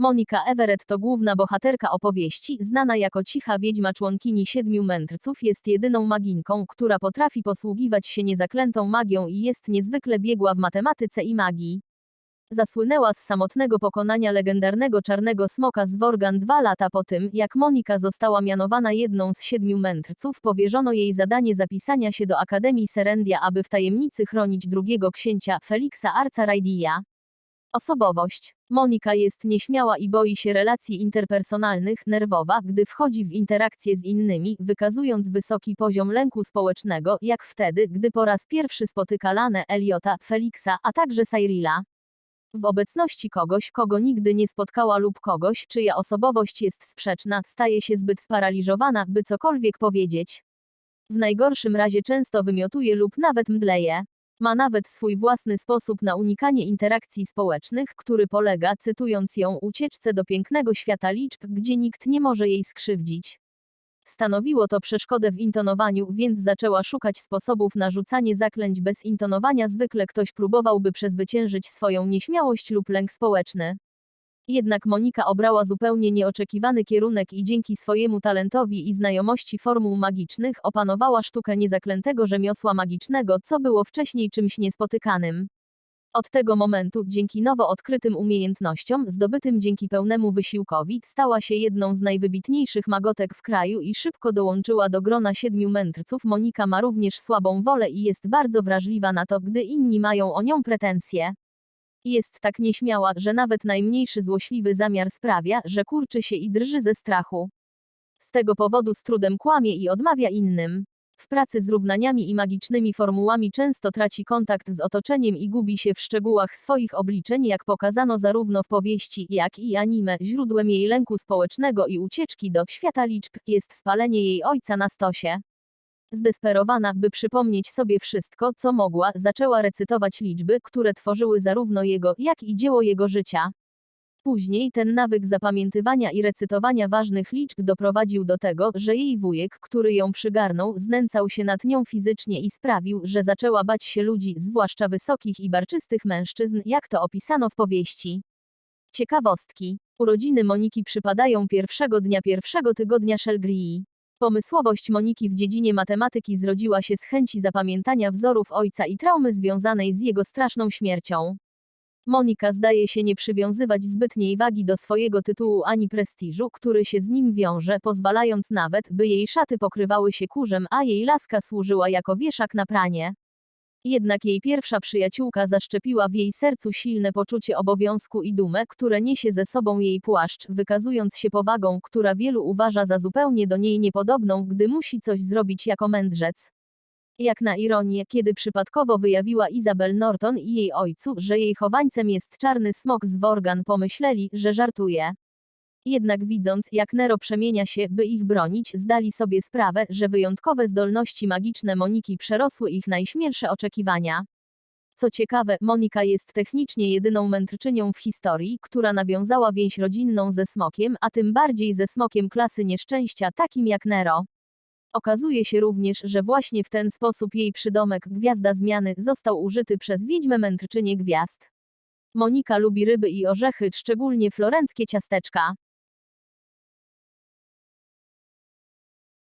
Monika Everett to główna bohaterka opowieści, znana jako cicha wiedźma członkini siedmiu mędrców, jest jedyną maginką, która potrafi posługiwać się niezaklętą magią i jest niezwykle biegła w matematyce i magii. Zasłynęła z samotnego pokonania legendarnego czarnego smoka z Worgan dwa lata po tym, jak Monika została mianowana jedną z siedmiu mędrców, powierzono jej zadanie zapisania się do Akademii Serendia, aby w tajemnicy chronić drugiego księcia, Feliksa Arca Raidia. Osobowość. Monika jest nieśmiała i boi się relacji interpersonalnych, nerwowa, gdy wchodzi w interakcje z innymi, wykazując wysoki poziom lęku społecznego, jak wtedy, gdy po raz pierwszy spotyka Lanę, Eliota, Feliksa, a także Cyrilla. W obecności kogoś, kogo nigdy nie spotkała lub kogoś, czyja osobowość jest sprzeczna, staje się zbyt sparaliżowana, by cokolwiek powiedzieć. W najgorszym razie często wymiotuje lub nawet mdleje. Ma nawet swój własny sposób na unikanie interakcji społecznych, który polega, cytując ją, ucieczce do pięknego świata liczb, gdzie nikt nie może jej skrzywdzić. Stanowiło to przeszkodę w intonowaniu, więc zaczęła szukać sposobów na rzucanie zaklęć bez intonowania. Zwykle ktoś próbowałby przezwyciężyć swoją nieśmiałość lub lęk społeczny. Jednak Monika obrała zupełnie nieoczekiwany kierunek i dzięki swojemu talentowi i znajomości formuł magicznych opanowała sztukę niezaklętego rzemiosła magicznego, co było wcześniej czymś niespotykanym. Od tego momentu, dzięki nowo odkrytym umiejętnościom, zdobytym dzięki pełnemu wysiłkowi, stała się jedną z najwybitniejszych magotek w kraju i szybko dołączyła do grona siedmiu mędrców. Monika ma również słabą wolę i jest bardzo wrażliwa na to, gdy inni mają o nią pretensje. Jest tak nieśmiała, że nawet najmniejszy złośliwy zamiar sprawia, że kurczy się i drży ze strachu. Z tego powodu z trudem kłamie i odmawia innym. W pracy z równaniami i magicznymi formułami często traci kontakt z otoczeniem i gubi się w szczegółach swoich obliczeń, jak pokazano zarówno w powieści, jak i anime. Źródłem jej lęku społecznego i ucieczki do świata liczb jest spalenie jej ojca na stosie. Zdesperowana, by przypomnieć sobie wszystko, co mogła, zaczęła recytować liczby, które tworzyły zarówno jego, jak i dzieło jego życia. Później ten nawyk zapamiętywania i recytowania ważnych liczb doprowadził do tego, że jej wujek, który ją przygarnął, znęcał się nad nią fizycznie i sprawił, że zaczęła bać się ludzi, zwłaszcza wysokich i barczystych mężczyzn, jak to opisano w powieści. Ciekawostki. Urodziny Moniki przypadają pierwszego dnia pierwszego tygodnia Szelgrii. Pomysłowość Moniki w dziedzinie matematyki zrodziła się z chęci zapamiętania wzorów ojca i traumy związanej z jego straszną śmiercią. Monika zdaje się nie przywiązywać zbytniej wagi do swojego tytułu ani prestiżu, który się z nim wiąże, pozwalając nawet, by jej szaty pokrywały się kurzem, a jej laska służyła jako wieszak na pranie. Jednak jej pierwsza przyjaciółka zaszczepiła w jej sercu silne poczucie obowiązku i dumę, które niesie ze sobą jej płaszcz, wykazując się powagą, która wielu uważa za zupełnie do niej niepodobną, gdy musi coś zrobić jako mędrzec. Jak na ironię, kiedy przypadkowo wyjawiła Izabel Norton i jej ojcu, że jej chowańcem jest czarny smok z Worgan, pomyśleli, że żartuje. Jednak widząc, jak Nero przemienia się, by ich bronić, zdali sobie sprawę, że wyjątkowe zdolności magiczne Moniki przerosły ich najśmielsze oczekiwania. Co ciekawe, Monika jest technicznie jedyną mędrczynią w historii, która nawiązała więź rodzinną ze smokiem, a tym bardziej ze smokiem klasy nieszczęścia, takim jak Nero. Okazuje się również, że właśnie w ten sposób jej przydomek Gwiazda Zmiany został użyty przez wiedźmę mędrczynię gwiazd. Monika lubi ryby i orzechy, szczególnie florenckie ciasteczka.